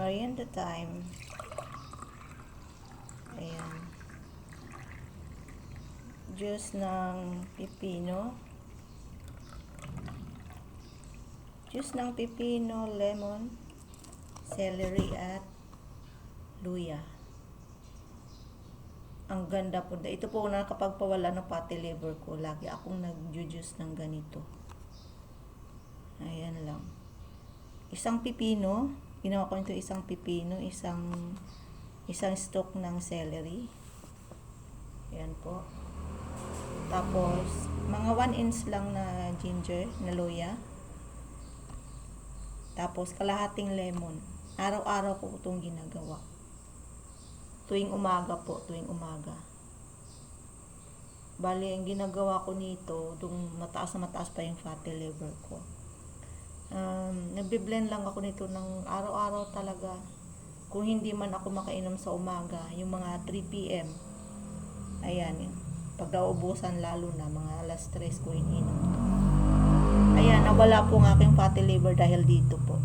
Merienda time. Ayan. Juice ng pipino. Juice ng pipino, lemon, celery at luya. Ang ganda po. Ito po na kapag pawala ng fatty liver ko, lagi akong nag-juice ng ganito. Ayan lang. Isang pipino, ginawa ko nito isang pipino, isang isang stalk ng celery. Ayan po. Tapos, mga 1 inch lang na ginger, na luya. Tapos, kalahating lemon. Araw-araw ko itong ginagawa. Tuwing umaga po, tuwing umaga. Bali, ang ginagawa ko nito, dung mataas na mataas pa yung fatty liver ko. Um, nagbe-blend lang ako nito ng araw-araw talaga. Kung hindi man ako makainom sa umaga, yung mga 3 p.m. Ayan. Pag naubusan lalo na, mga alas 3 ko ininom. Ayan, nawala po ang aking fatty liver dahil dito po.